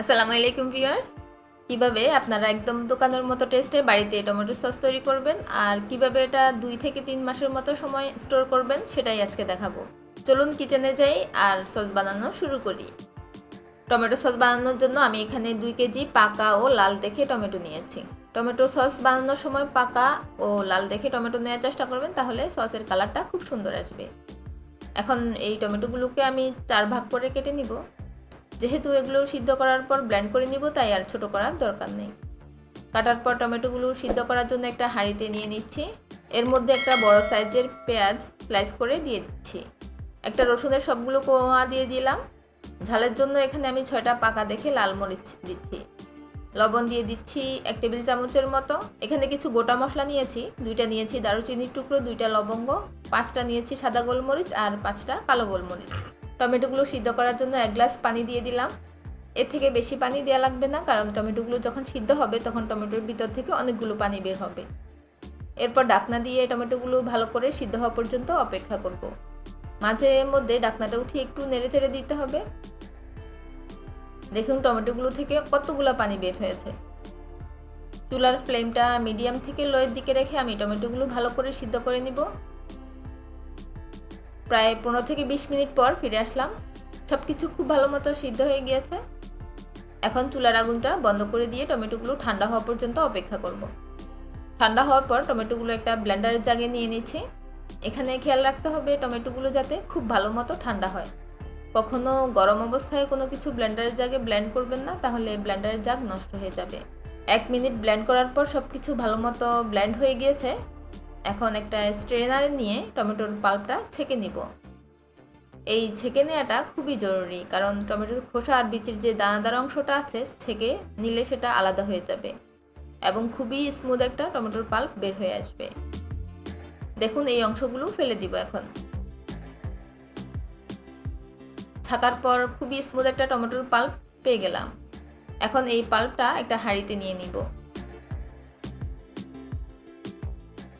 আসসালামু আলাইকুম ভিউয়ার্স। কীভাবে আপনারা একদম দোকানের মতো টেস্টে বাড়িতে টমেটো সস তৈরি করবেন আর কীভাবে এটা দুই থেকে তিন মাসের মতো সময় স্টোর করবেন সেটাই আজকে দেখাবো। চলুন কিচেনে যাই আর সস বানানো শুরু করি। টমেটো সস বানানোর জন্য আমি এখানে দুই কেজি পাকা ও লাল দেখে টমেটো নিয়েছি। টমেটো সস বানানোর সময় পাকা ও লাল দেখে টমেটো নেওয়ার চেষ্টা করবেন, তাহলে সসের কালারটা খুব সুন্দর আসবে। এখন এই টমেটোগুলোকে আমি চার ভাগ করে কেটে নিব। যেহেতু এগুলো সিদ্ধ করার পর ব্ল্যান্ড করে নিব, তাই আর ছোট করার দরকার নেই। কাটার পর টমেটোগুলো সিদ্ধ করার জন্য একটা হাঁড়িতে নিয়ে নিচ্ছি। এর মধ্যে একটা বড় সাইজের পেঁয়াজ স্লাইস করে দিয়ে দিচ্ছি। একটা রসুনের সবগুলো কোয়া দিয়ে দিলাম। ঝালের জন্য এখানে আমি ছয়টা পাকা দেখে লাল মরিচ দিচ্ছি। লবণ দিয়ে দিচ্ছি এক টেবিল চামচের মতো। এখানে কিছু গোটা মশলা নিয়েছি। দুইটা নিয়েছি দারুচিনির টুকরো, দুইটা লবঙ্গ, পাঁচটা নিয়েছি সাদা গোলমরিচ আর পাঁচটা কালো গোলমরিচ। টমেটোগুলো সিদ্ধ করার জন্য এক গ্লাস পানি দিয়ে দিলাম। এর থেকে বেশি পানি দেওয়া লাগবে না, কারণ টমেটোগুলো যখন সিদ্ধ হবে, তখন টমেটোর ভিতর থেকে অনেকগুলো পানি বের হবে। এরপর ডাকনা দিয়ে টমেটোগুলো ভালো করে সিদ্ধ হওয়া পর্যন্ত অপেক্ষা করব। মাঝে মধ্যে ডাকনাটা উঠিয়ে একটু নেড়ে চেড়ে দিতে হবে। দেখুন, টমেটোগুলো থেকে কতগুলো পানি বের হয়েছে। চুলার ফ্লেমটা মিডিয়াম থেকে লোয়ের দিকে রেখে আমি টমেটোগুলো ভালো করে সিদ্ধ করে নিব। প্রায় পনেরো থেকে বিশ মিনিট পর ফিরে আসলাম। সব কিছু খুব ভালো মতো সিদ্ধ হয়ে গিয়েছে। এখন চুলার আগুনটা বন্ধ করে দিয়ে টমেটোগুলো ঠান্ডা হওয়া পর্যন্ত অপেক্ষা করব। ঠান্ডা হওয়ার পর টমেটোগুলো একটা ব্লেন্ডারের জাগে নিয়ে নিচ্ছি। এখানে খেয়াল রাখতে হবে টমেটোগুলো যাতে খুব ভালো মতো ঠান্ডা হয়। কখনো গরম অবস্থায় কোনো কিছু ব্লেন্ডারের জাগে ব্লেন্ড করবেন না, তাহলে ব্লেন্ডারের জাগ নষ্ট হয়ে যাবে। এক মিনিট ব্লেন্ড করার পর সব কিছু ভালো মতো ব্লেন্ড হয়ে গিয়েছে। এখন একটা স্ট্রেনারে নিয়ে টমেটোর পাল্পটা ছেঁকে নিব। এই ছেঁকে নেওয়াটা খুবই জরুরি, কারণ টমেটোর খোসা আর বিচির যে দানাদার অংশটা আছে ছেঁকে নিলে সেটা আলাদা হয়ে যাবে এবং খুবই স্মুথ একটা টমেটোর পাল্প বের হয়ে আসবে। দেখুন এই অংশগুলো ফেলে দিব এখন। ছাকার পর খুবই স্মুথ একটা টমেটোর পাল্প পেয়ে গেলাম। এখন এই পাল্পটা একটা হাঁড়িতে নিয়ে নিব।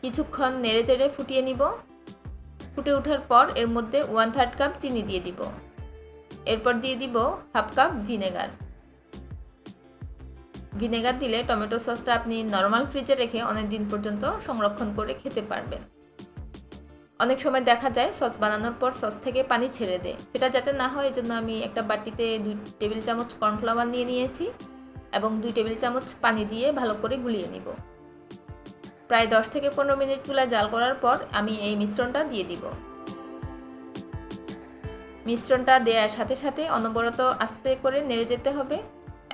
কিছুক্ষণ নেড়ে চেড়ে ফুটিয়ে নিব। ফুটে ওঠার পর এর মধ্যে ওয়ান থার্ড কাপ চিনি দিয়ে দিব। এরপর দিয়ে দিব হাফ কাপ ভিনেগার ভিনেগার দিলে টমেটো সসটা আপনি নর্মাল ফ্রিজে রেখে অনেক দিন পর্যন্ত সংরক্ষণ করে খেতে পারবেন। অনেক সময় দেখা যায় সস বানানোর পর সস থেকে পানি ছেড়ে দেয়। সেটা যাতে না হয়, এজন্য আমি একটা বাটিতে দুই টেবিল চামচ কর্নফ্লাওয়ার নিয়ে নিয়েছি এবং দুই টেবিল চামচ পানি দিয়ে ভালো করে গুলিয়ে নিব। প্রায় দশ থেকে পনেরো মিনিট চুলা জাল করার পর আমি এই মিশ্রণটা দিয়ে দিব। মিশ্রণটা দেওয়ার সাথে সাথে অনবরত আস্তে করে নেড়ে যেতে হবে।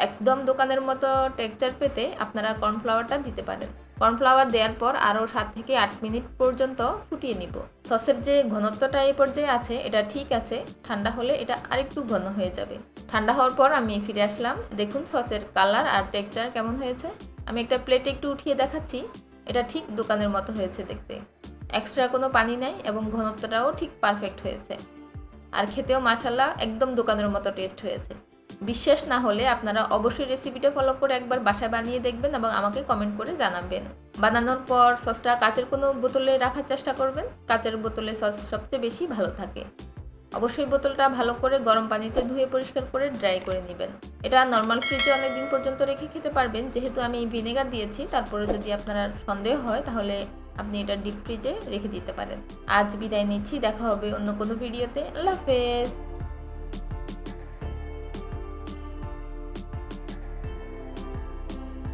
একদম দোকানের মতো টেক্সচার পেতে আপনারা কর্নফ্লাওয়ারটা দিতে পারেন। কর্নফ্লাওয়ার দেওয়ার পর আরও সাত থেকে আট মিনিট পর্যন্ত ফুটিয়ে নিব। সসের যে ঘনত্বটা এই পর্যায়ে আছে, এটা ঠিক আছে। ঠান্ডা হলে এটা আরেকটু ঘন হয়ে যাবে। ঠান্ডা হওয়ার পর আমি ফিরে আসলাম। দেখুন সসের কালার আর টেক্সচার কেমন হয়েছে। আমি একটা প্লেটে একটু উঠিয়ে দেখাচ্ছি। এটা ঠিক দোকানের মতো হয়েছে দেখতে। এক্সট্রা কোনো পানি নেই এবং ঘনত্বটাও ঠিক পারফেক্ট হয়েছে। আর খেতেও মাসাল্লাহ একদম দোকানের মতো টেস্ট হয়েছে। বিশ্বাস না হলে আপনারা অবশ্যই রেসিপিটা ফলো করে একবার বাসায় বানিয়ে দেখবেন এবং আমাকে কমেন্ট করে জানাবেন। বানানোর পর সসটা কাচের কোনো বোতলে রাখার চেষ্টা করবেন। কাচের বোতলে সস সবচেয়ে বেশি ভালো থাকে। অবশ্যই বোতলটা ভালো করে গরম পানিতে ধুয়ে পরিষ্কার করে ড্রাই করে নেবেন। এটা নর্মাল ফ্রিজে অনেক দিন পর্যন্ত রেখে খেতে পারবেন। যেহেতু আমি ভিনেগার দিয়েছি, তারপরে যদি আপনার সন্দেহ হয়, তাহলে আপনি এটা ডিপ ফ্রিজে রেখে দিতে পারেন। আজ বিদায় নিচ্ছি, দেখা হবে অন্য কোনো ভিডিওতে আল্লাহ হাফেজ!